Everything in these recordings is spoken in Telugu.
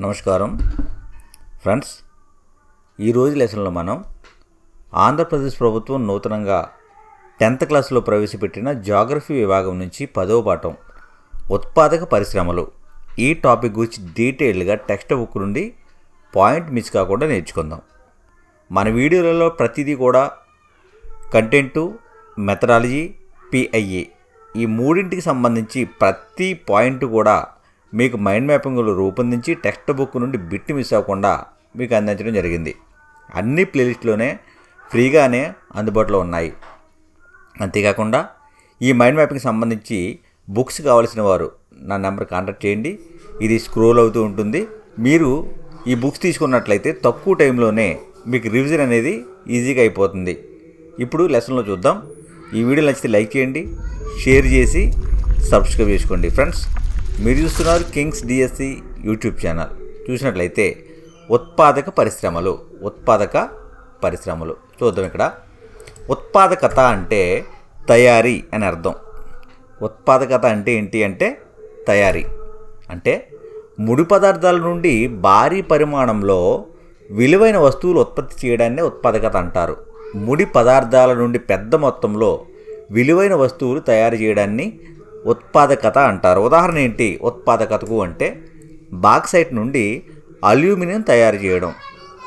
నమస్కారం. ఫ్రెండ్స్ ఈరోజు లెసన్లో మనం ఆంధ్రప్రదేశ్ ప్రభుత్వం నూతనంగా టెన్త్ క్లాస్లో ప్రవేశపెట్టిన జాగ్రఫీ విభాగం నుంచి పదవ పాఠం ఉత్పాదక పరిశ్రమలు ఈ టాపిక్ గురించి డీటెయిల్గా టెక్స్ట్ బుక్ నుండి పాయింట్ మిస్ కాకుండా నేర్చుకుందాం. మన వీడియోలలో ప్రతిదీ కూడా కంటెంటు మెథడాలజీ పిఐఏ ఈ మూడింటికి సంబంధించి ప్రతి పాయింట్ కూడా మీకు మైండ్ మ్యాపింగ్లు రూపొందించి టెక్స్ట్ బుక్ నుండి బిట్ మిస్ అవ్వకుండా మీకు అందించడం జరిగింది. అన్ని ప్లేలిస్ట్లోనే ఫ్రీగానే అందుబాటులో ఉన్నాయి. అంతేకాకుండా ఈ మైండ్ మ్యాపింగ్కి సంబంధించి బుక్స్ కావాల్సిన వారు నా నెంబర్ కాంటాక్ట్ చేయండి. ఇది స్క్రోల్ అవుతూ ఉంటుంది. మీరు ఈ బుక్స్ తీసుకున్నట్లయితే తక్కువ టైంలోనే మీకు రివిజన్ అనేది ఈజీగా అయిపోతుంది. ఇప్పుడు లెసన్లో చూద్దాం. ఈ వీడియో నచ్చితే లైక్ చేయండి షేర్ చేసి సబ్స్క్రైబ్ చేసుకోండి. ఫ్రెండ్స్ మీరు చూస్తున్నారు కింగ్స్ డిఎస్సి యూట్యూబ్ ఛానల్. చూసినట్లయితే ఉత్పాదక పరిశ్రమలు ఉత్పాదక పరిశ్రమలు. చూద్దాం ఇక్కడ. ఉత్పాదకత అంటే తయారీ అని అర్థం. ఉత్పాదకత అంటే ఏంటి అంటే తయారీ. అంటే ముడి పదార్థాల నుండి భారీ పరిమాణంలో విలువైన వస్తువులు ఉత్పత్తి చేయడాన్నే ఉత్పాదకత అంటారు. ముడి పదార్థాల నుండి పెద్ద మొత్తంలో విలువైన వస్తువులు తయారు చేయడాన్ని ఉత్పాదకత అంటారు. ఉదాహరణ ఏంటి? ఉత్పాదకతకు అంటే బాక్సైట్ నుండి అల్యూమినియం తయారు చేయడం.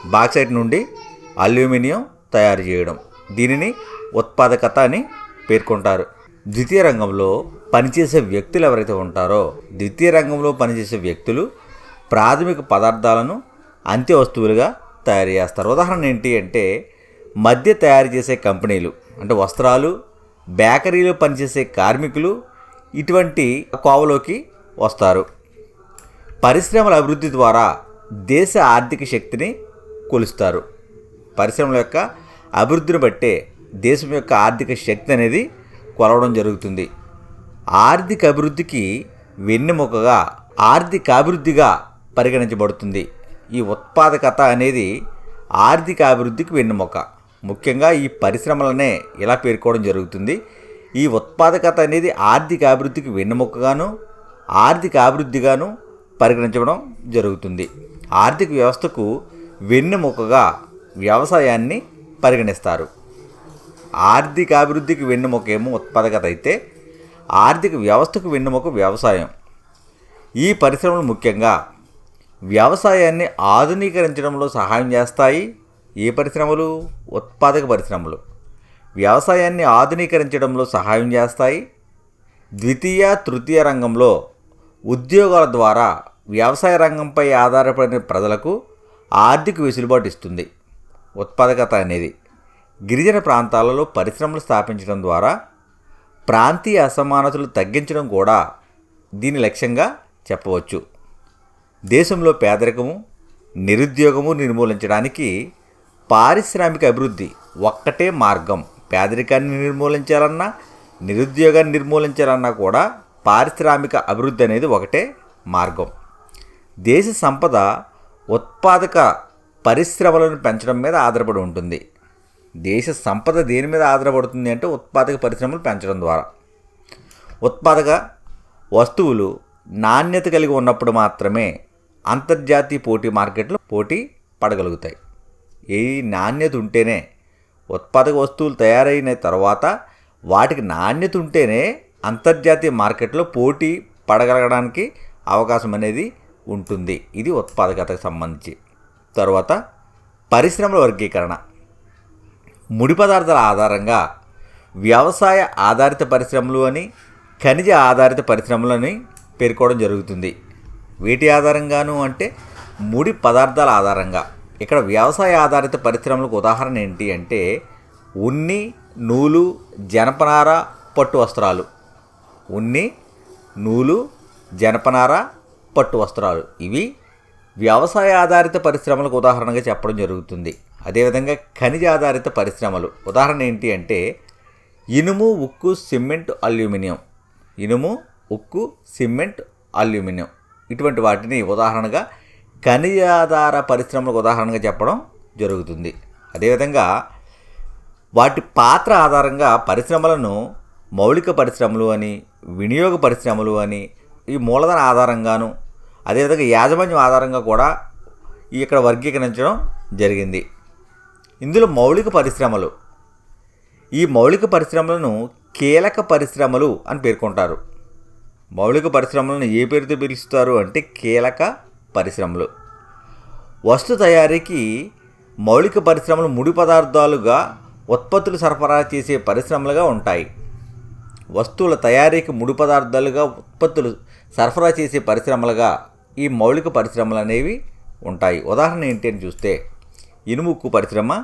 బాక్సైట్ నుండి అల్యూమినియం తయారు చేయడం. దీనిని ఉత్పాదకత అని పేర్కొంటారు. ద్వితీయ రంగంలో పనిచేసే వ్యక్తులు ఎవరైతే ఉంటారో ద్వితీయ రంగంలో పనిచేసే వ్యక్తులు ప్రాథమిక పదార్థాలను అంత్య వస్తువులుగా తయారు చేస్తారు. ఉదాహరణ ఏంటి అంటే మధ్య తయారు చేసే కంపెనీలు అంటే వస్త్రాలు బేకరీలో పనిచేసే కార్మికులు ఇటువంటి కోవలోకి వస్తారు. పరిశ్రమల అభివృద్ధి ద్వారా దేశ ఆర్థిక శక్తిని కొలుస్తారు. పరిశ్రమల యొక్క అభివృద్ధిని బట్టే దేశం యొక్క ఆర్థిక శక్తి అనేది కొలవడం జరుగుతుంది. ఆర్థిక అభివృద్ధికి వెన్నెముకగా ఆర్థిక అభివృద్ధిగా పరిగణించబడుతుంది. ఈ ఉత్పాదకత అనేది ఆర్థిక అభివృద్ధికి వెన్నెముక. ముఖ్యంగా ఈ పరిశ్రమలనే ఇలా పేర్కోవడం జరుగుతుంది. ఈ ఉత్పాదకత అనేది ఆర్థిక అభివృద్ధికి వెన్నెముకగాను ఆర్థిక అభివృద్ధిగాను పరిగణించడం జరుగుతుంది. ఆర్థిక వ్యవస్థకు వెన్నెముకగా వ్యవసాయాన్ని పరిగణిస్తారు. ఆర్థిక అభివృద్ధికి వెన్నెముక ఏమో ఉత్పాదకత అయితే ఆర్థిక వ్యవస్థకు వెన్నెముక వ్యవసాయం. ఈ పరిశ్రమలు ముఖ్యంగా వ్యవసాయాన్ని ఆధునీకరించడంలో సహాయం చేస్తాయి. ఏ పరిశ్రమలు? ఉత్పాదక పరిశ్రమలు. వ్యవసాయాన్ని ఆధునీకరించడంలో సహాయం చేస్తాయి. ద్వితీయ తృతీయ రంగంలో ఉద్యోగాల ద్వారా వ్యవసాయ రంగంపై ఆధారపడిన ప్రజలకు ఆర్థిక వెసులుబాటు ఇస్తుంది. ఉత్పాదకత అనేది గిరిజన ప్రాంతాలలో పరిశ్రమలు స్థాపించడం ద్వారా ప్రాంతీయ అసమానతలు తగ్గించడం కూడా దీని లక్ష్యంగా చెప్పవచ్చు. దేశంలో పేదరికము నిరుద్యోగము నిర్మూలించడానికి పారిశ్రామిక అభివృద్ధి ఒక్కటే మార్గం. పేదరికాన్ని నిర్మూలించాలన్నా నిరుద్యోగాన్ని నిర్మూలించాలన్నా కూడా పారిశ్రామిక అభివృద్ధి అనేది ఒకటే మార్గం. దేశ సంపద ఉత్పాదక పరిశ్రమలను పెంచడం మీద ఆధారపడి ఉంటుంది. దేశ సంపద దేని మీద ఆధారపడుతుంది అంటే ఉత్పాదక పరిశ్రమలు పెంచడం ద్వారా. ఉత్పాదక వస్తువులు నాణ్యత కలిగి ఉన్నప్పుడు మాత్రమే అంతర్జాతీయ పోటీ మార్కెట్లో పోటీ పడగలుగుతాయి. ఏ నాణ్యత ఉంటేనే ఉత్పాదక వస్తువులు తయారైన తర్వాత వాటికి నాణ్యత ఉంటేనే అంతర్జాతీయ మార్కెట్లో పోటీ పడగలగడానికి అవకాశం అనేది ఉంటుంది. ఇది ఉత్పాదకతకు సంబంధించి. తర్వాత పరిశ్రమల వర్గీకరణ. ముడి పదార్థాల ఆధారంగా వ్యవసాయ ఆధారిత పరిశ్రమలు అని ఖనిజ ఆధారిత పరిశ్రమలు అని పేర్కోవడం జరుగుతుంది. వీటి ఆధారంగాను అంటే ముడి పదార్థాల ఆధారంగా. ఇక్కడ వ్యవసాయ ఆధారిత పరిశ్రమలకు ఉదాహరణ ఏంటి అంటే ఉన్ని నూలు జనపనార పట్టు వస్త్రాలు. ఉన్ని నూలు జనపనార పట్టు వస్త్రాలు. ఇవి వ్యవసాయ ఆధారిత పరిశ్రమలకు ఉదాహరణగా చెప్పడం జరుగుతుంది. అదేవిధంగా ఖనిజ ఆధారిత పరిశ్రమలు. ఉదాహరణ ఏంటి అంటే ఇనుము ఉక్కు సిమెంట్ అల్యూమినియం. ఇనుము ఉక్కు సిమెంట్ అల్యూమినియం. ఇటువంటి వాటిని ఉదాహరణగా ఖనిజాధార పరిశ్రమలకు ఉదాహరణగా చెప్పడం జరుగుతుంది. అదేవిధంగా వాటి పాత్ర ఆధారంగా పరిశ్రమలను మౌలిక పరిశ్రమలు అని వినియోగ పరిశ్రమలు అని ఈ మూలధన ఆధారంగాను అదేవిధంగా యాజమాన్యం ఆధారంగా కూడా ఇక్కడ వర్గీకరించడం జరిగింది. ఇందులో మౌలిక పరిశ్రమలు ఈ మౌలిక పరిశ్రమలను కీలక పరిశ్రమలు అని పేర్కొంటారు. మౌలిక పరిశ్రమలను ఏ పేరుతో పిలుస్తారు అంటే కీలక పరిశ్రమలు. వస్తు తయారీకి మౌలిక పరిశ్రమలు ముడి పదార్థాలుగా ఉత్పత్తులు సరఫరా చేసే పరిశ్రమలుగా ఉంటాయి. వస్తువుల తయారీకి ముడి పదార్థాలుగా ఉత్పత్తులు సరఫరా చేసే పరిశ్రమలుగా ఈ మౌలిక పరిశ్రమలు అనేవి ఉంటాయి. ఉదాహరణ ఏంటి అని చూస్తే ఇనుముక్కు పరిశ్రమ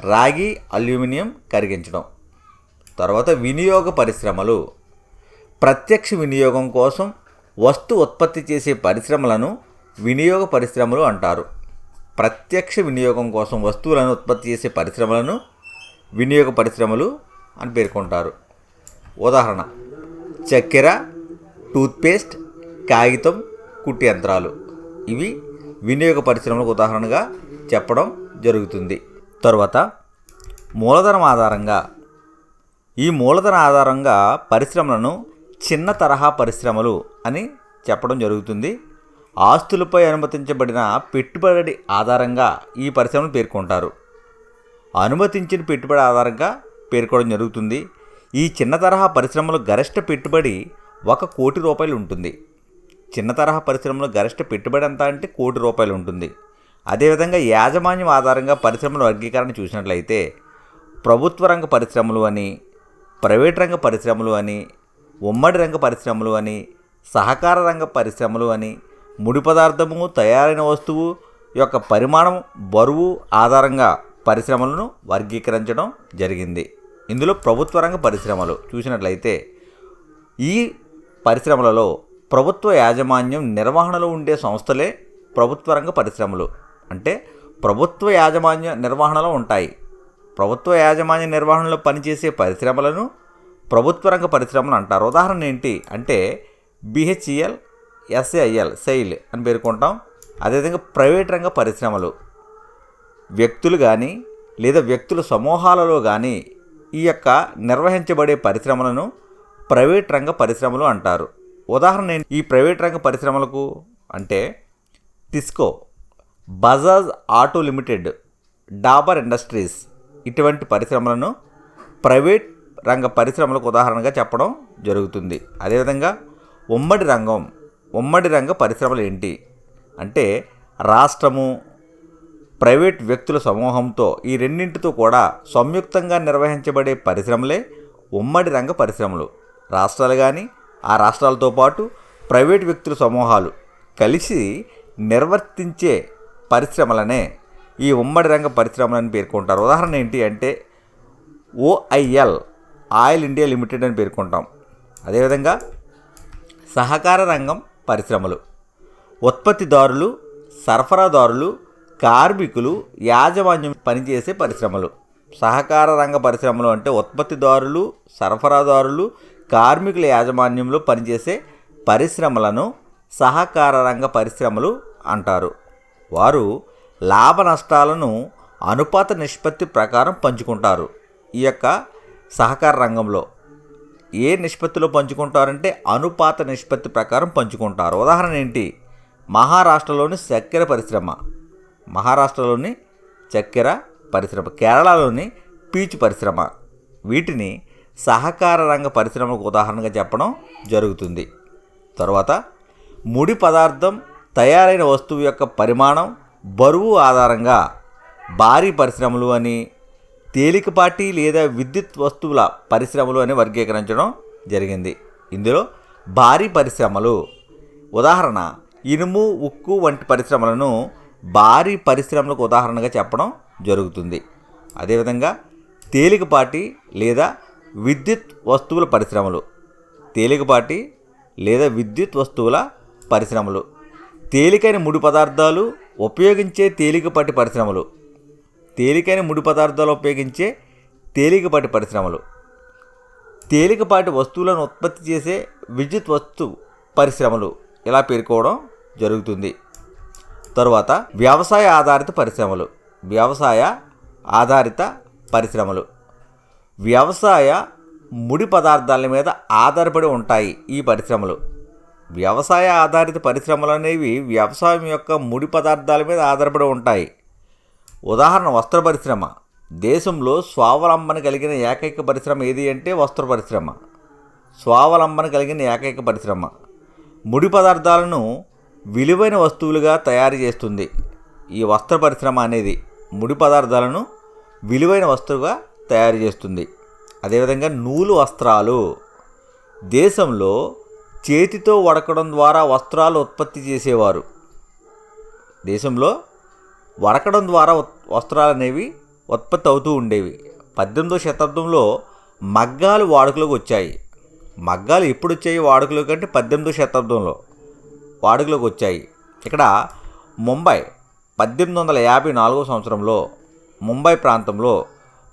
రాగి అల్యూమినియం కరిగించడం. తర్వాత వినియోగ పరిశ్రమలు. ప్రత్యక్ష వినియోగం కోసం వస్తు ఉత్పత్తి చేసే పరిశ్రమలను వినియోగ పరిశ్రమలు అంటారు. ప్రత్యక్ష వినియోగం కోసం వస్తువులను ఉత్పత్తి చేసే పరిశ్రమలను వినియోగ పరిశ్రమలు అని పేర్కొంటారు. ఉదాహరణ చక్కెర టూత్పేస్ట్ కాగితం కుట్టి యంత్రాలు. ఇవి వినియోగ పరిశ్రమలకు ఉదాహరణగా చెప్పడం జరుగుతుంది. తర్వాత మూలధనం ఆధారంగా. ఈ మూలధన ఆధారంగా పరిశ్రమలను చిన్న తరహా పరిశ్రమలు అని చెప్పడం జరుగుతుంది. ఆస్తులపై అనుమతించబడిన పెట్టుబడి ఆధారంగా ఈ పరిశ్రమను పేర్కొంటారు. అనుమతించిన పెట్టుబడి ఆధారంగా పేర్కోవడం జరుగుతుంది. ఈ చిన్న తరహా పరిశ్రమలో గరిష్ట పెట్టుబడి ఒక కోటి రూపాయలు ఉంటుంది. చిన్న తరహా పరిశ్రమలో గరిష్ట పెట్టుబడి ఎంత అంటే కోటి రూపాయలు ఉంటుంది. అదేవిధంగా యాజమాన్యం ఆధారంగా పరిశ్రమల వర్గీకరణ చూసినట్లయితే ప్రభుత్వ రంగ పరిశ్రమలు అని ప్రైవేట్ రంగ పరిశ్రమలు అని ఉమ్మడి రంగ పరిశ్రమలు అని సహకార రంగ పరిశ్రమలు అని ముడి పదార్థము తయారైన వస్తువు యొక్క పరిమాణం బరువు ఆధారంగా పరిశ్రమలను వర్గీకరించడం జరిగింది. ఇందులో ప్రభుత్వ రంగ పరిశ్రమలు చూసినట్లయితే ఈ పరిశ్రమలలో ప్రభుత్వ యాజమాన్యం నిర్వహణలో ఉండే సంస్థలే ప్రభుత్వ రంగ పరిశ్రమలు. అంటే ప్రభుత్వ యాజమాన్య నిర్వహణలో ఉంటాయి. ప్రభుత్వ యాజమాన్య నిర్వహణలో పనిచేసే పరిశ్రమలను ప్రభుత్వ రంగ పరిశ్రమలు అంటారు. ఉదాహరణ ఏంటి అంటే బిహెచ్ఈఎల్ ఎస్ఏఐఎల్ సెయిల్ అని పేర్కొంటాం అదేవిధంగా ప్రైవేట్ రంగ పరిశ్రమలు వ్యక్తులు కానీ లేదా వ్యక్తుల సమూహాలలో కానీ ఈ యొక్క నిర్వహించబడే పరిశ్రమలను ప్రైవేట్ రంగ పరిశ్రమలు అంటారు. ఉదాహరణ ఈ ప్రైవేట్ రంగ పరిశ్రమలకు అంటే TISCO Bajaj auto limited Dabur industries ఇటువంటి పరిశ్రమలను ప్రైవేట్ రంగ పరిశ్రమలకు ఉదాహరణగా చెప్పడం జరుగుతుంది. అదేవిధంగా ఉమ్మడి రంగం ఉమ్మడి రంగ పరిశ్రమలు ఏంటి? అంటే రాష్ట్రము ప్రైవేట్ వ్యక్తుల సమూహంతో ఈ రెండింటితో కూడా సంయుక్తంగా నిర్వహించబడే పరిశ్రమలే ఉమ్మడి రంగ పరిశ్రమలు. రాష్ట్రాలు కానీ ఆ రాష్ట్రాలతో పాటు ప్రైవేట్ వ్యక్తుల సమూహాలు కలిసి నిర్వర్తించే పరిశ్రమలనే ఈ ఉమ్మడి రంగ పరిశ్రమలని పేర్కొంటారు. ఉదాహరణ ఏంటి అంటే ఓఐఎల్ ఆయిల్ ఇండియా లిమిటెడ్ అని పేర్కొంటాం. అదేవిధంగా సహకార రంగం పరిశ్రమలు. ఉత్పత్తిదారులు సరఫరాదారులు కార్మికులు యాజమాన్యం పనిచేసే పరిశ్రమలు. సహకార రంగ పరిశ్రమలు అంటే ఉత్పత్తిదారులు సరఫరాదారులు కార్మికుల యాజమాన్యంలో పనిచేసే పరిశ్రమలను సహకార రంగ పరిశ్రమలు అంటారు. వారు లాభ నష్టాలను అనుపాత నిష్పత్తి ప్రకారం పంచుకుంటారు. ఈ యొక్క సహకార రంగంలో ఏ నిష్పత్తిలో పంచుకుంటారంటే అనుపాత నిష్పత్తి ప్రకారం పంచుకుంటారు. ఉదాహరణ ఏంటి? మహారాష్ట్రలోని చక్కెర పరిశ్రమ. మహారాష్ట్రలోని చక్కెర పరిశ్రమ. కేరళలోని పీచు పరిశ్రమ. వీటిని సహకార రంగ పరిశ్రమకు ఉదాహరణగా చెప్పడం జరుగుతుంది. తర్వాత ముడి పదార్థం తయారైన వస్తువు యొక్క పరిమాణం బరువు ఆధారంగా భారీ పరిశ్రమలు అని తేలికపాటి లేదా విద్యుత్ వస్తువుల పరిశ్రమలు అని వర్గీకరించడం జరిగింది. ఇందులో భారీ పరిశ్రమలు ఉదాహరణ ఇనుము ఉక్కు వంటి పరిశ్రమలను భారీ పరిశ్రమలకు ఉదాహరణగా చెప్పడం జరుగుతుంది. అదేవిధంగా తేలికపాటి లేదా విద్యుత్ వస్తువుల పరిశ్రమలు తేలికపాటి లేదా విద్యుత్ వస్తువుల పరిశ్రమలు తేలికైన ముడి పదార్థాలు ఉపయోగించే తేలికపాటి పరిశ్రమలు తేలికైన ముడి పదార్థాలు ఉపయోగించే తేలికపాటి పరిశ్రమలు. తేలికపాటి వస్తువులను ఉత్పత్తి చేసే విద్యుత్ వస్తు పరిశ్రమలు ఇలా పేర్కోవడం జరుగుతుంది. తరువాత వ్యవసాయ ఆధారిత పరిశ్రమలు వ్యవసాయ ఆధారిత పరిశ్రమలు. వ్యవసాయ ముడి పదార్థాల మీద ఆధారపడి ఉంటాయి ఈ పరిశ్రమలు. వ్యవసాయ ఆధారిత పరిశ్రమలు అనేవి వ్యవసాయం యొక్క ముడి పదార్థాల మీద ఆధారపడి ఉంటాయి. ఉదాహరణ వస్త్ర పరిశ్రమ. దేశంలో స్వావలంబన కలిగిన ఏకైక పరిశ్రమ ఏది అంటే వస్త్ర పరిశ్రమ. స్వావలంబన కలిగిన ఏకైక పరిశ్రమ. ముడి పదార్థాలను విలువైన వస్తువులుగా తయారు చేస్తుంది. ఈ వస్త్ర పరిశ్రమ అనేది ముడి పదార్థాలను విలువైన వస్తువుగా తయారు చేస్తుంది. అదేవిధంగా నూలు వస్త్రాలు. దేశంలో చేతితో వడకడం ద్వారా వస్త్రాలు ఉత్పత్తి చేసేవారు. దేశంలో వడకడం ద్వారా వస్త్రాలు అనేవి ఉత్పత్తి అవుతూ ఉండేవి. పద్దెనిమిదో శతాబ్దంలో మగ్గాలు వాడుకలోకి వచ్చాయి. మగ్గాలు ఎప్పుడు వచ్చాయి వాడుకలోకి అంటే పద్దెనిమిదో శతాబ్దంలో వాడుకలోకి వచ్చాయి. ఇక్కడ ముంబై పద్దెనిమిది వందల యాభై నాలుగో సంవత్సరంలో ముంబై ప్రాంతంలో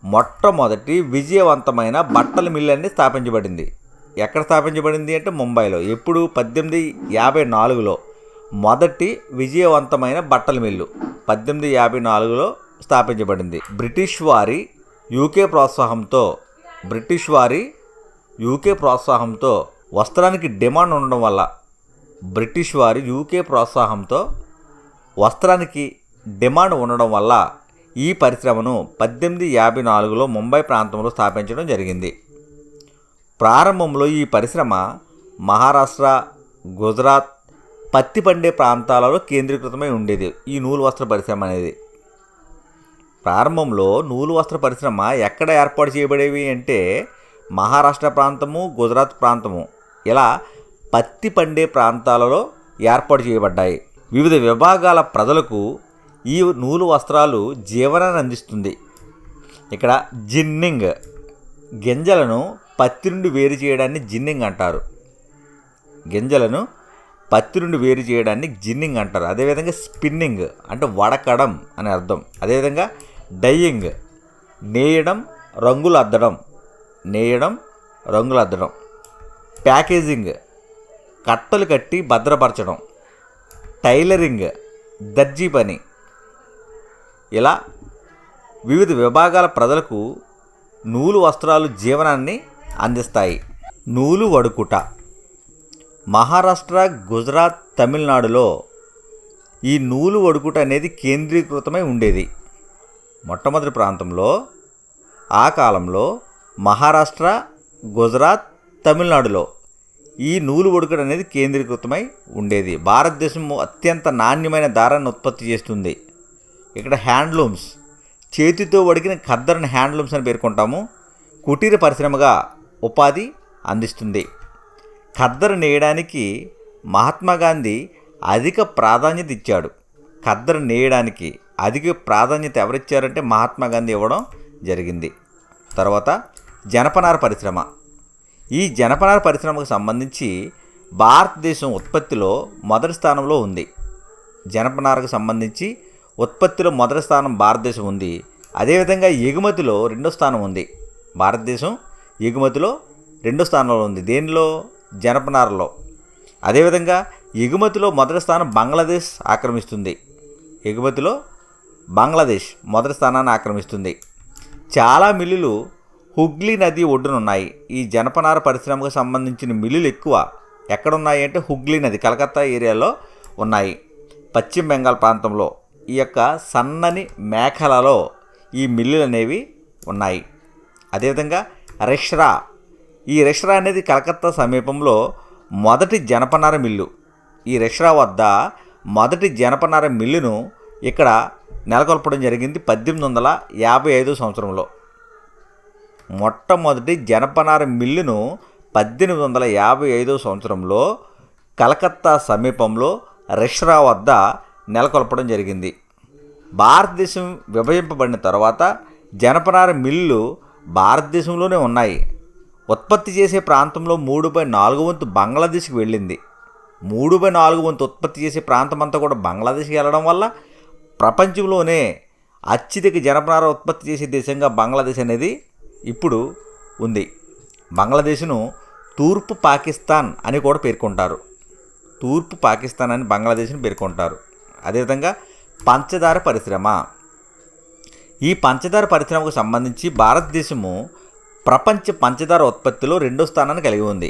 మొట్టమొదటి విజయవంతమైన బట్టల మిల్లు అనేది స్థాపించబడింది. ఎక్కడ స్థాపించబడింది అంటే ముంబైలో. ఎప్పుడు? పద్దెనిమిది యాభై నాలుగులో. మొదటి విజయవంతమైన బట్టల మిల్లు పద్దెనిమిది యాభై నాలుగులో స్థాపించబడింది. బ్రిటిష్ వారి యూకే ప్రోత్సాహంతో బ్రిటిష్ వారి యూకే ప్రోత్సాహంతో వస్త్రానికి డిమాండ్ ఉండడం వల్ల బ్రిటిష్ వారి యూకే ప్రోత్సాహంతో వస్త్రానికి డిమాండ్ ఉండడం వల్ల ఈ పరిశ్రమను పద్దెనిమిది యాభై నాలుగులో ముంబై ప్రాంతంలో స్థాపించడం జరిగింది. ప్రారంభంలో ఈ పరిశ్రమ మహారాష్ట్ర గుజరాత్ పత్తి పండే ప్రాంతాలలో కేంద్రీకృతమై ఉండేది ఈ నూలు వస్త్ర పరిశ్రమ అనేది. ప్రారంభంలో నూలు వస్త్ర పరిశ్రమ ఎక్కడ ఏర్పాటు చేయబడేవి అంటే మహారాష్ట్ర ప్రాంతము గుజరాత్ ప్రాంతము. ఇలా పత్తి పండే ప్రాంతాలలో ఏర్పాటు చేయబడ్డాయి. వివిధ విభాగాల ప్రజలకు ఈ నూలు వస్త్రాలు జీవనాన్ని అందిస్తుంది. ఇక్కడ జిన్నింగ్ గింజలను పత్తి నుండి వేరు చేయడాన్ని జిన్నింగ్ అంటారు. గింజలను పత్తి నుండి వేరు చేయడాన్ని జిన్నింగ్ అంటారు. అదేవిధంగా స్పిన్నింగ్ అంటే వడకడం అని అర్థం. అదేవిధంగా డైయింగ్ నేయడం రంగులు అద్దడం. నేయడం రంగులు అద్దడం. ప్యాకేజింగ్ కట్టలు కట్టి భద్రపరచడం. టైలరింగ్ దర్జీ పని. ఇలా వివిధ విభాగాల ప్రజలకు నూలు వస్త్రాలు జీవనాన్ని అందిస్తాయి. నూలు వడుకుట. మహారాష్ట్ర గుజరాత్ తమిళనాడులో ఈ నూలు వడుకుట అనేది కేంద్రీకృతమై ఉండేది. మొట్టమొదటి ప్రాంతంలో ఆ కాలంలో మహారాష్ట్ర గుజరాత్ తమిళనాడులో ఈ నూలు వడుకుట అనేది కేంద్రీకృతమై ఉండేది. భారతదేశం అత్యంత నాణ్యమైన దారాన్ని ఉత్పత్తి చేస్తుంది. ఇక్కడ హ్యాండ్లూమ్స్ చేతితో వడికిన ఖద్దరిని హ్యాండ్లూమ్స్ అని పేర్కొంటాము. కుటీర పరిశ్రమగా ఉపాధి అందిస్తుంది. ఖద్దరు నేయడానికి మహాత్మా గాంధీ అధిక ప్రాధాన్యత ఇచ్చాడు. ఖద్దరు నేయడానికి అధిక ప్రాధాన్యత ఎవరిచ్చారంటే మహాత్మా గాంధీ ఇవ్వడం జరిగింది. తర్వాత జనపనార పరిశ్రమ. ఈ జనపనార పరిశ్రమకు సంబంధించి భారతదేశం ఉత్పత్తిలో మొదటి స్థానంలో ఉంది. జనపనారకు సంబంధించి ఉత్పత్తిలో మొదటి స్థానం భారతదేశం ఉంది. అదేవిధంగా ఎగుమతిలో రెండో స్థానం ఉంది. భారతదేశం ఎగుమతిలో రెండో స్థానంలో ఉంది. దేనిలో? జనపనారలో. అదేవిధంగా ఎగుమతిలో మొదటి స్థానం బంగ్లాదేశ్ ఆక్రమిస్తుంది. ఎగుమతిలో బంగ్లాదేశ్ మొదటి స్థానాన్ని ఆక్రమిస్తుంది. చాలా మిల్లులు హుగ్లీ నది ఒడ్డున ఉన్నాయి. ఈ జనపనార పరిశ్రమకు సంబంధించిన మిల్లులు ఎక్కువ. ఎక్కడున్నాయి అంటే హుగ్లీ నది కలకత్తా ఏరియాలో ఉన్నాయి. పశ్చిమ బెంగాల్ ప్రాంతంలో ఈ యొక్క సన్నని మేఖలలో ఈ మిల్లులు అనేవి ఉన్నాయి. అదేవిధంగా రెష్రా ఈ రెష్రా అనేది కలకత్తా సమీపంలో మొదటి జనపనార మిల్లు. ఈ రెష్రా వద్ద మొదటి జనపనార మిల్లును ఇక్కడ నెలకొల్పడం జరిగింది పద్దెనిమిది వందల యాభై ఐదో సంవత్సరంలో. మొట్టమొదటి జనపనార మిల్లును పద్దెనిమిది వందల యాభై ఐదో సంవత్సరంలో కలకత్తా సమీపంలో రెష్రా వద్ద నెలకొల్పడం జరిగింది. భారతదేశం విభజింపబడిన తర్వాత జనపనార మిల్లు భారతదేశంలోనే ఉన్నాయి. ఉత్పత్తి చేసే ప్రాంతంలో మూడు బై నాలుగు వంతు బంగ్లాదేశ్కి వెళ్ళింది. మూడు బై నాలుగు వంతు ఉత్పత్తి చేసే ప్రాంతం అంతా కూడా బంగ్లాదేశ్కి వెళ్ళడం వల్ల ప్రపంచంలోనే అత్యధిక జనపనార ఉత్పత్తి చేసే దేశంగా బంగ్లాదేశ్ అనేది ఇప్పుడు ఉంది. బంగ్లాదేశ్ను తూర్పు పాకిస్తాన్ అని కూడా పేర్కొంటారు. తూర్పు పాకిస్తాన్ అని బంగ్లాదేశ్ని పేర్కొంటారు. అదేవిధంగా పంచదార పరిశ్రమ. ఈ పంచదార పరిశ్రమకు సంబంధించి భారతదేశము ప్రపంచ పంచదార ఉత్పత్తిలో రెండో స్థానాన్ని కలిగి ఉంది.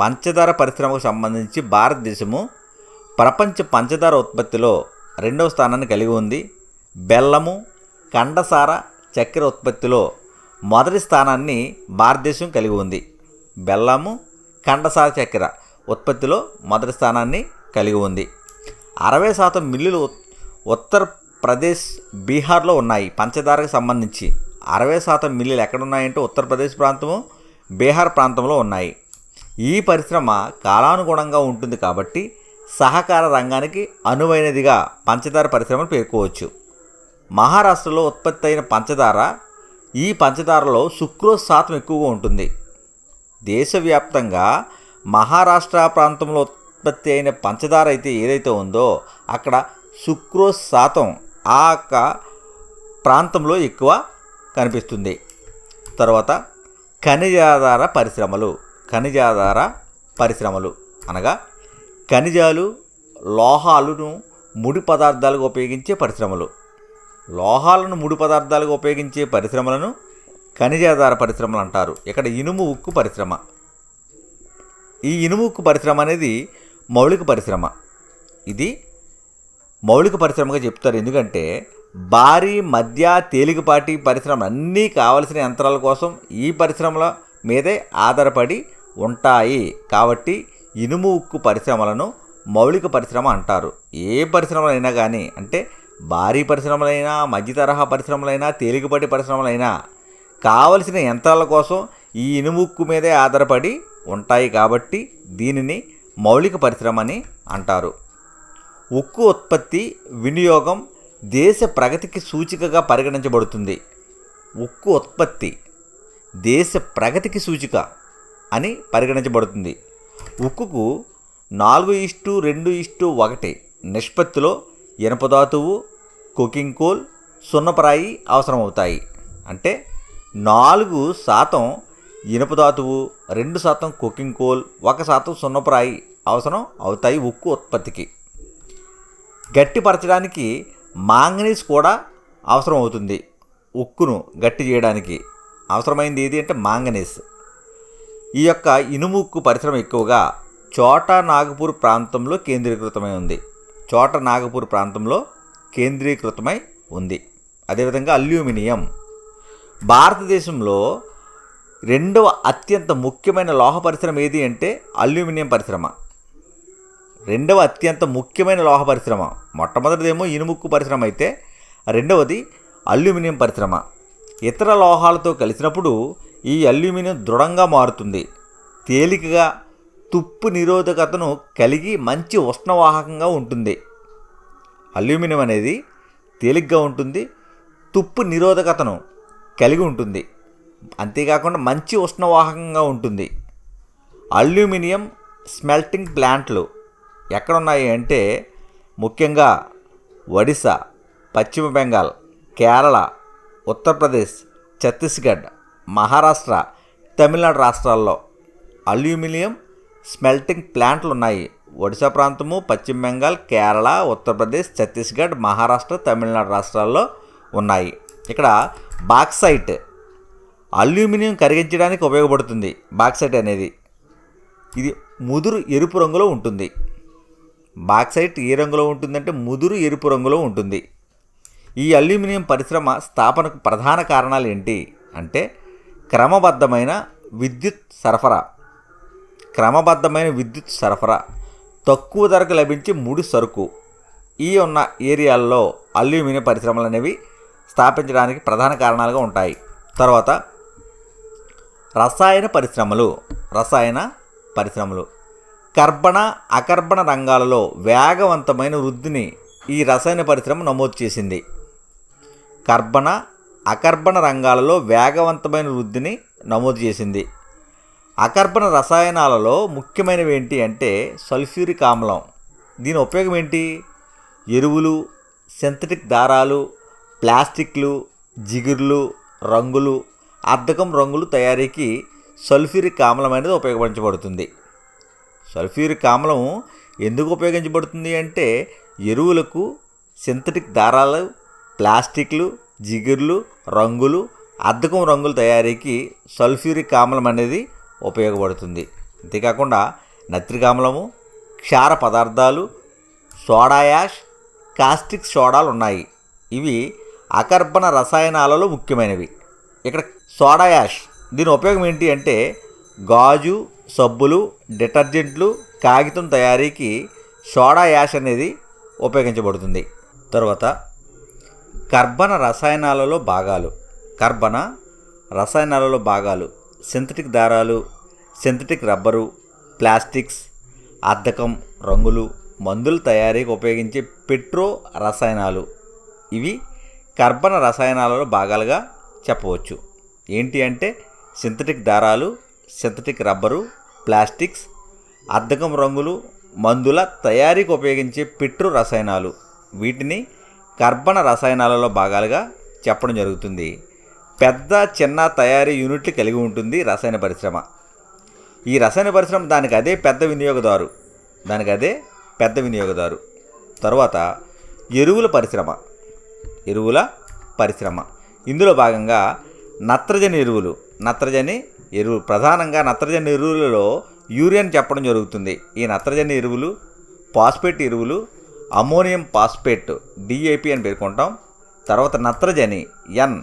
పంచదార పరిశ్రమకు సంబంధించి భారతదేశము ప్రపంచ పంచదార ఉత్పత్తిలో రెండవ స్థానాన్ని కలిగి ఉంది. బెల్లము కండసార చక్కెర ఉత్పత్తిలో మొదటి స్థానాన్ని భారతదేశం కలిగి ఉంది. బెల్లము కండసార చక్కెర ఉత్పత్తిలో మొదటి స్థానాన్ని కలిగి ఉంది. అరవై శాతం మిల్లులు ఉత్తరప్రదేశ్ బీహార్లో ఉన్నాయి. పంచదారకు సంబంధించి అరవై శాతం మిల్లులు ఎక్కడున్నాయంటే ఉత్తరప్రదేశ్ ప్రాంతము బీహార్ ప్రాంతంలో ఉన్నాయి. ఈ పరిశ్రమ కాలానుగుణంగా ఉంటుంది కాబట్టి సహకార రంగానికి అనువైనదిగా పంచదార పరిశ్రమను పేర్కోవచ్చు. మహారాష్ట్రలో ఉత్పత్తి అయిన పంచదార ఈ పంచదారలో సుక్రోజ్ శాతం ఎక్కువగా ఉంటుంది. దేశవ్యాప్తంగా మహారాష్ట్ర ప్రాంతంలో ఉత్పత్తి అయిన పంచదార అయితే ఏదైతే ఉందో అక్కడ సుక్రోజ్ శాతం ఆ యొక్క ప్రాంతంలో ఎక్కువ కనిపిస్తుంది. తర్వాత ఖనిజాధార పరిశ్రమలు ఖనిజాధార పరిశ్రమలు అనగా ఖనిజాలు లోహాలను ముడి పదార్థాలుగా ఉపయోగించే పరిశ్రమలు. లోహాలను ముడి పదార్థాలుగా ఉపయోగించే పరిశ్రమలను ఖనిజాధార పరిశ్రమలు అంటారు. ఇక్కడ ఇనుము ఉక్కు పరిశ్రమ. ఈ ఇనుము ఉక్కు పరిశ్రమ అనేది మౌలిక పరిశ్రమ. ఇది మౌలిక పరిశ్రమగా చెప్తారు. ఎందుకంటే భారీ మధ్య తేలికపాటి పరిశ్రమ అన్నీ కావలసిన యంత్రాల కోసం ఈ పరిశ్రమల మీదే ఆధారపడి ఉంటాయి. కాబట్టి ఇనుము ఉక్కు పరిశ్రమలను మౌలిక పరిశ్రమ అంటారు. ఏ పరిశ్రమలైనా కానీ అంటే భారీ పరిశ్రమలైనా మధ్య తరహా పరిశ్రమలైనా తేలికపాటి పరిశ్రమలైనా కావలసిన యంత్రాల కోసం ఈ ఇనుము ఉక్కు మీదే ఆధారపడి ఉంటాయి కాబట్టి దీనిని మౌలిక పరిశ్రమ అని అంటారు. ఉక్కు ఉత్పత్తి వినియోగం దేశ ప్రగతికి సూచికగా పరిగణించబడుతుంది. ఉక్కు ఉత్పత్తి దేశ ప్రగతికి సూచిక అని పరిగణించబడుతుంది. ఉక్కుకు నాలుగు ఇష్టు రెండు ఇష్టు ఒకటి. నిష్పత్తిలో ఇనపధాతువు కుకింగ్ కోల్ సున్నపరాయి అవసరమవుతాయి. అంటే నాలుగు శాతం ఇనుపధాతువు రెండు శాతం కుకింగ్ కోల్ ఒక శాతం సున్నపరాయి అవసరం అవుతాయి ఉక్కు ఉత్పత్తికి. గట్టిపరచడానికి మాంగనీస్ కూడా అవసరం అవుతుంది ఉక్కును గట్టి చేయడానికి. అవసరమైంది ఏది అంటే మాంగనీస్. ఈ యొక్క ఇనుము ఉక్కు పరిశ్రమ ఎక్కువగా చోటా నాగపూర్ ప్రాంతంలో కేంద్రీకృతమై ఉంది. చోట నాగపూర్ ప్రాంతంలో కేంద్రీకృతమై ఉంది. అదేవిధంగా అల్యూమినియం. భారతదేశంలో రెండవ అత్యంత ముఖ్యమైన లోహ పరిశ్రమ ఏది అంటే అల్యూమినియం పరిశ్రమ. రెండవ అత్యంత ముఖ్యమైన లోహ పరిశ్రమ మొట్టమొదటిదేమో ఇనుముక్కు పరిశ్రమ అయితే రెండవది అల్యూమినియం పరిశ్రమ. ఇతర లోహాలతో కలిసినప్పుడు ఈ అల్యూమినియం దృఢంగా మారుతుంది. తేలికగా తుప్పు నిరోధకతను కలిగి మంచి ఉష్ణవాహకంగా ఉంటుంది. అల్యూమినియం అనేది తేలిగ్గా ఉంటుంది తుప్పు నిరోధకతను కలిగి ఉంటుంది. అంతేకాకుండా మంచి ఉష్ణవాహకంగా ఉంటుంది. అల్యూమినియం స్మెల్టింగ్ ప్లాంట్లు ఎక్కడున్నాయి అంటే ముఖ్యంగా ఒడిశా పశ్చిమ బెంగాల్ కేరళ ఉత్తరప్రదేశ్ ఛత్తీస్గఢ్ మహారాష్ట్ర తమిళనాడు రాష్ట్రాల్లో అల్యూమినియం స్మెల్టింగ్ ప్లాంట్లు ఉన్నాయి ఒడిశా ప్రాంతము పశ్చిమ బెంగాల్ కేరళ ఉత్తరప్రదేశ్ ఛత్తీస్గఢ్ మహారాష్ట్ర తమిళనాడు రాష్ట్రాల్లో ఉన్నాయి. ఇక్కడ బాక్సైట్ అల్యూమినియం కరిగించడానికి ఉపయోగపడుతుంది. బాక్సైట్ అనేది ఇది ముదురు ఎరుపు రంగులో ఉంటుంది. బాక్సైట్ ఏ రంగులో ఉంటుందంటే ముదురు ఎరుపు రంగులో ఉంటుంది. ఈ అల్యూమినియం పరిశ్రమ స్థాపనకు ప్రధాన కారణాలు ఏంటి? అంటే క్రమబద్ధమైన విద్యుత్ సరఫరా. క్రమబద్ధమైన విద్యుత్ సరఫరా. తక్కువ ధరకు లభించే ముడి సరుకు. ఈ ఉన్న ఏరియాల్లో అల్యూమినియం పరిశ్రమలు అనేవి స్థాపించడానికి ప్రధాన కారణాలుగా ఉంటాయి. తర్వాత రసాయన పరిశ్రమలు రసాయన పరిశ్రమలు. కర్బన అకర్బన రంగాలలో వేగవంతమైన వృద్ధిని ఈ రసాయన పరిశ్రమ నమోదు చేసింది. కర్బన అకర్బన రంగాలలో వేగవంతమైన వృద్ధిని నమోదు చేసింది. అకర్బన రసాయనాలలో ముఖ్యమైనవి ఏంటి అంటే సల్ఫ్యూరిక్ ఆమ్లం. దీని ఉపయోగం ఏంటి? ఎరువులు సింథటిక్ దారాలు ప్లాస్టిక్లు జిగుర్లు రంగులు అద్దకం రంగులు తయారీకి సల్ఫ్యూరిక్ ఆమ్లం అనేది ఉపయోగించబడుతుంది సల్ఫ్యూరిక్ ఆమ్లం ఎందుకు ఉపయోగించబడుతుంది అంటే ఎరువులకు సింథటిక్ దారాలు ప్లాస్టిక్లు జిగుర్లు రంగులు అద్దకం రంగుల తయారీకి సల్ఫ్యూరిక్ ఆమ్లం అనేది ఉపయోగపడుతుంది. అంతేకాకుండా నత్రిక ఆమ్లము క్షార పదార్థాలు సోడా యాష్ కాస్టిక్ సోడాలు ఉన్నాయి. ఇవి అకర్బన రసాయనాలలో ముఖ్యమైనవి. ఇక్కడ సోడా యాష్ దీని ఉపయోగం ఏంటి అంటే గాజు సబ్బులు డిటర్జెంట్లు కాగితం తయారీకి సోడా యాష్ అనేది ఉపయోగించబడుతుంది. తర్వాత కర్బన రసాయనాలలో భాగాలు. కర్బన రసాయనాలలో భాగాలు. సింథటిక్ దారాలు సింథటిక్ రబ్బరు ప్లాస్టిక్స్ అద్దకం రంగులు మందుల తయారీకి ఉపయోగించే పెట్రో రసాయనాలు. ఇవి కర్బన రసాయనాలలో భాగాలుగా చెప్పవచ్చు. ఏంటి అంటే సింథటిక్ దారాలు సింథటిక్ రబ్బరు ప్లాస్టిక్స్ అద్దకం రంగులు మందుల తయారీకి ఉపయోగించే పిట్రు రసాయనాలు. వీటిని కర్బన రసాయనాలలో భాగాలుగా చెప్పడం జరుగుతుంది. పెద్ద చిన్న తయారీ యూనిట్లు కలిగి ఉంటుంది రసాయన పరిశ్రమ. ఈ రసాయన పరిశ్రమ దానికి అదే పెద్ద వినియోగదారు. దానికి అదే పెద్ద వినియోగదారు. తర్వాత ఎరువుల పరిశ్రమ. ఎరువుల పరిశ్రమ. ఇందులో భాగంగా నత్రజని ఎరువులు. నత్రజని ఎరువు ప్రధానంగా నత్రజని ఎరువులలో యూరియాని చెప్పడం జరుగుతుంది. ఈ నత్రజని ఎరువులు పాస్పేట్ ఎరువులు అమోనియం పాస్పేట్ డిఏపి అని పేర్కొంటాం. తర్వాత నత్రజని N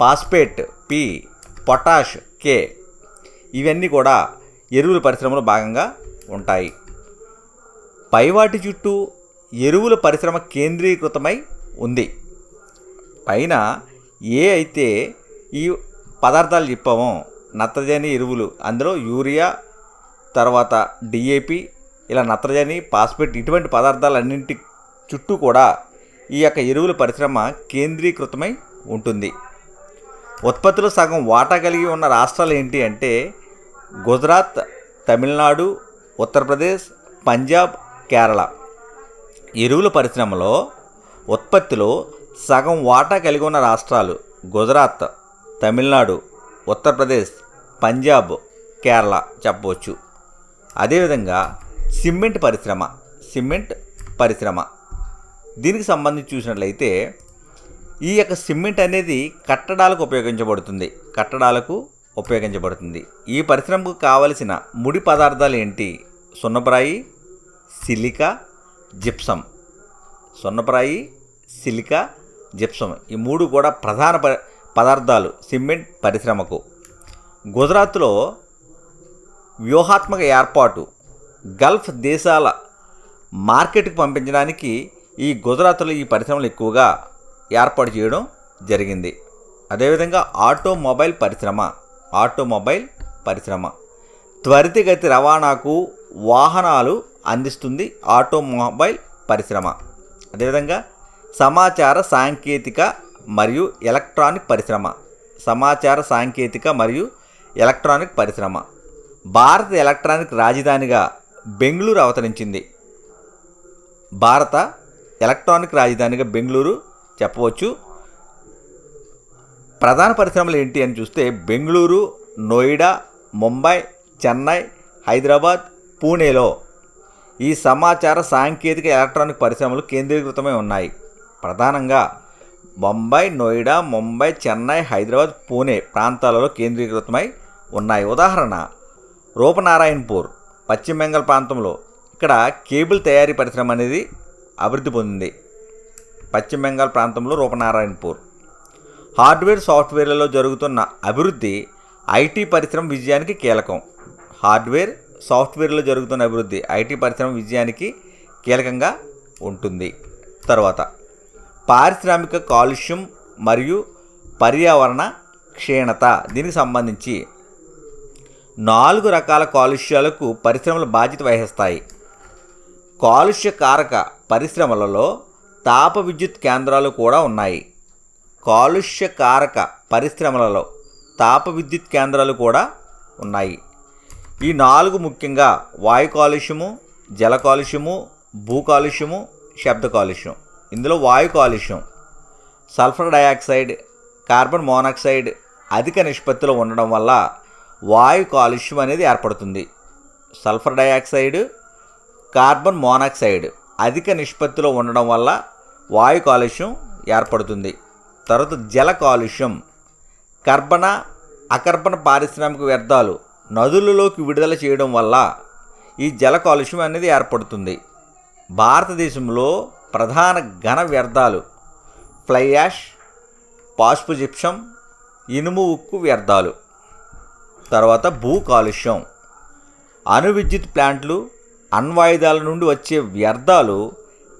phosphate P potash K ఇవన్నీ కూడా ఎరువుల పరిశ్రమలో భాగంగా ఉంటాయి. పైవాటి చుట్టూ ఎరువుల పరిశ్రమ కేంద్రీకృతమై ఉంది. పైన ఏ అయితే ఈ పదార్థాలు చెప్పామో నత్రజని ఎరువులు. అందులో యూరియా తర్వాత డిఏపి ఇలా నత్రజని పాస్పేట్ ఇటువంటి పదార్థాలన్నింటి చుట్టూ కూడా ఈ యొక్క ఎరువుల పరిశ్రమ కేంద్రీకృతమై ఉంటుంది. ఉత్పత్తిలో సగం వాటా కలిగి ఉన్న రాష్ట్రాలు ఏంటి అంటే గుజరాత్ తమిళనాడు ఉత్తరప్రదేశ్ పంజాబ్ కేరళ. ఎరువుల పరిశ్రమలో ఉత్పత్తిలో సగం వాటా కలిగి ఉన్న రాష్ట్రాలు గుజరాత్ తమిళనాడు ఉత్తరప్రదేశ్ పంజాబ్ కేరళ చెప్పవచ్చు. అదేవిధంగా సిమెంట్ పరిశ్రమ సిమెంట్ పరిశ్రమ. దీనికి సంబంధించి చూసినట్లయితే ఈ యొక్క సిమెంట్ అనేది కట్టడాలకు ఉపయోగించబడుతుంది. కట్టడాలకు ఉపయోగించబడుతుంది. ఈ పరిశ్రమకు కావలసిన ముడి పదార్థాలు ఏంటి? సున్నప్రాయి సిలికా జిప్సం. సున్నప్రాయి సిలికా జిప్సం. ఈ మూడు కూడా ప్రధాన ప పదార్థాలు సిమెంట్ పరిశ్రమకు. గుజరాత్లో వ్యూహాత్మక ఏర్పాటు గల్ఫ్ దేశాల మార్కెట్కి పంపించడానికి ఈ గుజరాత్లో ఈ పరిశ్రమలు ఎక్కువగా ఏర్పాటు చేయడం జరిగింది. అదేవిధంగా ఆటోమొబైల్ పరిశ్రమ ఆటోమొబైల్ పరిశ్రమ త్వరితగతి రవాణాకు వాహనాలు అందిస్తుంది ఆటోమొబైల్ పరిశ్రమ. అదేవిధంగా సమాచార సాంకేతిక మరియు ఎలక్ట్రానిక్ పరిశ్రమ సమాచార సాంకేతిక మరియు ఎలక్ట్రానిక్ పరిశ్రమ. భారత ఎలక్ట్రానిక్ రాజధానిగా బెంగళూరు అవతరించింది. భారత ఎలక్ట్రానిక్ రాజధానిగా బెంగళూరు చెప్పవచ్చు. ప్రధాన పరిశ్రమలు ఏంటి అని చూస్తే బెంగళూరు నోయిడా ముంబై చెన్నై హైదరాబాద్ పూణేలో ఈ సమాచార సాంకేతిక ఎలక్ట్రానిక్ పరిశ్రమలు కేంద్రీకృతమై ఉన్నాయి. ప్రధానంగా బొంబాయి నోయిడా ముంబై చెన్నై హైదరాబాద్ పూణే ప్రాంతాలలో కేంద్రీకృతమై ఉన్నాయి. ఉదాహరణ రూపనారాయణపూర్ పశ్చిమ బెంగాల్ ప్రాంతంలో ఇక్కడ కేబుల్ తయారీ పరిశ్రమ అనేది అభివృద్ధి పొందింది. పశ్చిమ బెంగాల్ ప్రాంతంలో రూపనారాయణపూర్. హార్డ్వేర్ సాఫ్ట్వేర్లలో జరుగుతున్న అభివృద్ధి ఐటీ పరిశ్రమ విజయానికి కీలకం. హార్డ్వేర్ సాఫ్ట్వేర్లో జరుగుతున్న అభివృద్ధి ఐటీ పరిశ్రమ విజయానికి కీలకంగా ఉంటుంది. తర్వాత పారిశ్రామిక కాలుష్యం మరియు పర్యావరణ క్షీణత దీనికి సంబంధించి నాలుగు రకాల కాలుష్యాలకు పరిశ్రమలు బాధ్యత వహిస్తాయి. కాలుష్య కారక పరిశ్రమలలో తాప విద్యుత్ కేంద్రాలు కూడా ఉన్నాయి. కాలుష్య కారక పరిశ్రమలలో తాప విద్యుత్ కేంద్రాలు కూడా ఉన్నాయి. ఈ నాలుగు ముఖ్యంగా వాయు కాలుష్యము జల కాలుష్యము భూ కాలుష్యము శబ్ద కాలుష్యం. ఇందులో వాయు కాలుష్యం సల్ఫర్ డయాక్సైడ్ కార్బన్ మోనాక్సైడ్ అధిక నిష్పత్తిలో ఉండడం వల్ల వాయు కాలుష్యం అనేది ఏర్పడుతుంది. సల్ఫర్ డయాక్సైడ్ కార్బన్ మోనాక్సైడ్ అధిక నిష్పత్తిలో ఉండడం వల్ల వాయు కాలుష్యం ఏర్పడుతుంది. తర్వాత జల కాలుష్యం కర్బన అకర్బన పారిశ్రామిక వ్యర్థాలు నదులలోకి విడుదల చేయడం వల్ల ఈ జల కాలుష్యం అనేది ఏర్పడుతుంది. భారతదేశంలో ప్రధాన ఘన వ్యర్థాలు ఫ్లై యాష్ పాస్పు జిప్సం ఇనుము ఉక్కు వ్యర్థాలు. తర్వాత భూ కాలుష్యం. అణు విద్యుత్ ప్లాంట్లు అణ్వాయుధాల నుండి వచ్చే వ్యర్థాలు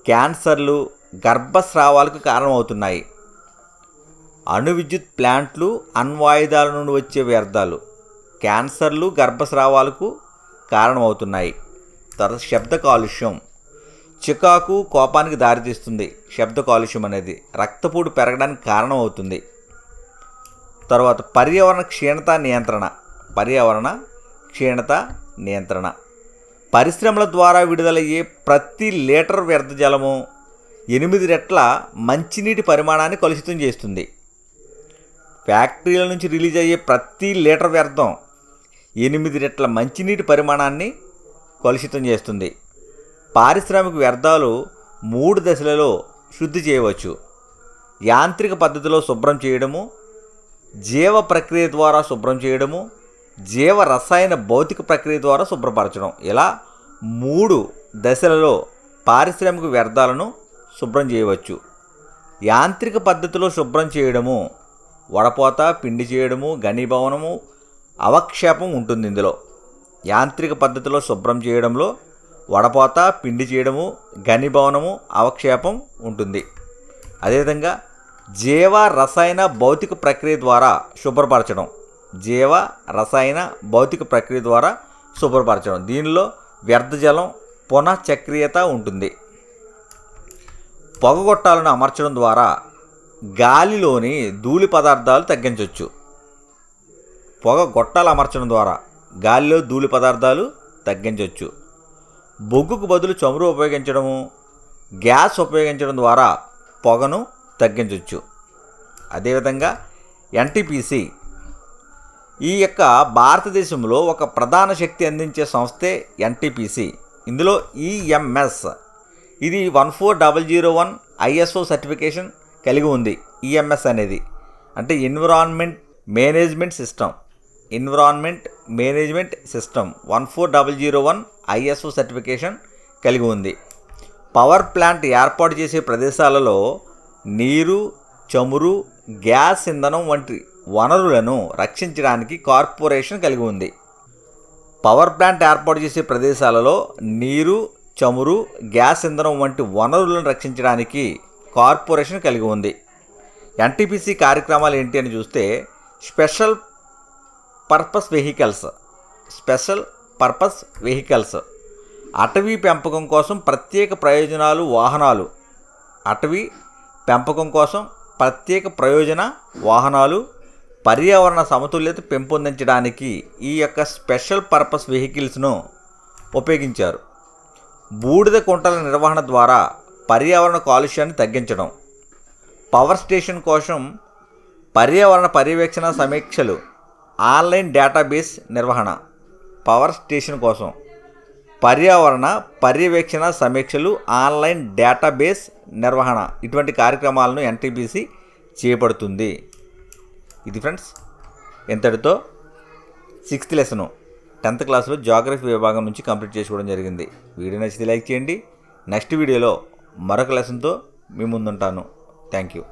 క్యాన్సర్లు గర్భస్రావాలకు కారణమవుతున్నాయి. అణు విద్యుత్ ప్లాంట్లు అణ్వాయుధాల నుండి వచ్చే వ్యర్థాలు క్యాన్సర్లు గర్భస్రావాలకు కారణమవుతున్నాయి. తర్వాత శబ్ద కాలుష్యం. చికాకు కోపానికి దారితీస్తుంది శబ్ద కాలుష్యం అనేది. రక్తపోటు పెరగడానికి కారణం అవుతుంది తర్వాత పర్యావరణ క్షీణత నియంత్రణ. పర్యావరణ క్షీణత నియంత్రణ. పరిశ్రమల ద్వారా విడుదలయ్యే ప్రతి లీటర్ వ్యర్థ జలము ఎనిమిది రెట్ల మంచినీటి పరిమాణాన్ని కలుషితం చేస్తుంది. ఫ్యాక్టరీల నుంచి రిలీజ్ అయ్యే ప్రతి లీటర్ వ్యర్థం ఎనిమిది రెట్ల మంచినీటి పరిమాణాన్ని కలుషితం చేస్తుంది. పారిశ్రామిక వ్యర్థాలు మూడు దశలలో శుద్ధి చేయవచ్చు. యాంత్రిక పద్ధతిలో శుభ్రం చేయడము జీవ ప్రక్రియ ద్వారా శుభ్రం చేయడము జీవ రసాయన భౌతిక ప్రక్రియ ద్వారా శుభ్రపరచడం. ఇలా మూడు దశలలో పారిశ్రామిక వ్యర్థాలను శుభ్రం చేయవచ్చు. యాంత్రిక పద్ధతిలో శుభ్రం చేయడము వడపోత పిండి చేయడము ఘనీభవనము అవక్షేపం ఉంటుంది ఇందులో. యాంత్రిక పద్ధతిలో శుభ్రం చేయడంలో వడపోత పిండి చేయడము ఘనీభవనము అవక్షేపం ఉంటుంది. అదేవిధంగా జీవ రసాయన భౌతిక ప్రక్రియ ద్వారా శుభ్రపరచడం. జీవ రసాయన భౌతిక ప్రక్రియ ద్వారా శుభ్రపరచడం. దీనిలో వ్యర్థజలం పునఃచక్రియత ఉంటుంది. పొగగొట్టాలను అమర్చడం ద్వారా గాలిలోని ధూళి పదార్థాలు తగ్గించవచ్చు పొగ గొట్టాలు అమర్చడం ద్వారా గాలిలో ధూళి పదార్థాలు తగ్గించవచ్చు బొగ్గుకు బదులు చమురు ఉపయోగించడము గ్యాస్ ఉపయోగించడం ద్వారా పొగను తగ్గించవచ్చు అదేవిధంగా ఎన్టీపీసీ ఈ యొక్క భారతదేశంలో ఒక ప్రధాన శక్తి అందించే సంస్థే ఎన్టీపీసీ. ఇందులో ఈఎంఎస్. ఇది one four double zero one ISO certification కలిగి ఉంది ఈఎంఎస్ అనేది. అంటే environment management system. Environment management system one four double zero one ISO certification కలిగి ఉంది. పవర్ ప్లాంట్ ఏర్పాటు చేసే ప్రదేశాలలో నీరు చమురు గ్యాస్ ఇంధనం వంటి వనరులను రక్షించడానికి కార్పొరేషన్ కలిగి ఉంది. పవర్ ప్లాంట్ ఏర్పాటు చేసే ప్రదేశాలలో నీరు చమురు గ్యాస్ ఇంధనం వంటి వనరులను రక్షించడానికి కార్పొరేషన్ కలిగి ఉంది. ఎన్టీపీసీ కార్యక్రమాలు ఏంటి అని చూస్తే special purpose vehicles special purpose vehicles. అటవీ పెంపకం కోసం ప్రత్యేక ప్రయోజనాలు వాహనాలు. అటవీ పెంపకం కోసం ప్రత్యేక ప్రయోజన వాహనాలు పర్యావరణ సమతుల్యత పెంపొందించడానికి ఈ యొక్క స్పెషల్ పర్పస్ వెహికల్స్ను ఉపయోగించారు. బూడిద కుంటల నిర్వహణ ద్వారా పర్యావరణ కాలుష్యాన్ని తగ్గించడం. పవర్ స్టేషన్ కోసం పర్యావరణ పర్యవేక్షణ సమీక్షలు ఆన్లైన్ డేటాబేస్ నిర్వహణ పవర్ స్టేషన్ కోసం పర్యావరణ పర్యవేక్షణ సమీక్షలు ఆన్లైన్ డేటాబేస్ నిర్వహణ ఇటువంటి కార్యక్రమాలను ఎన్టీపీసీ చేపడుతుంది. ఇది ఫ్రెండ్స్ ఇంతటితో సిక్స్త్ లెసను. టెన్త్ క్లాస్లో జాగ్రఫీ విభాగం నుంచి కంప్లీట్ చేసుకోవడం జరిగింది. వీడియో నచ్చితే లైక్ చేయండి. నెక్స్ట్ వీడియోలో మరొక లెసన్తో మీ ముందుంటాను. Thank you.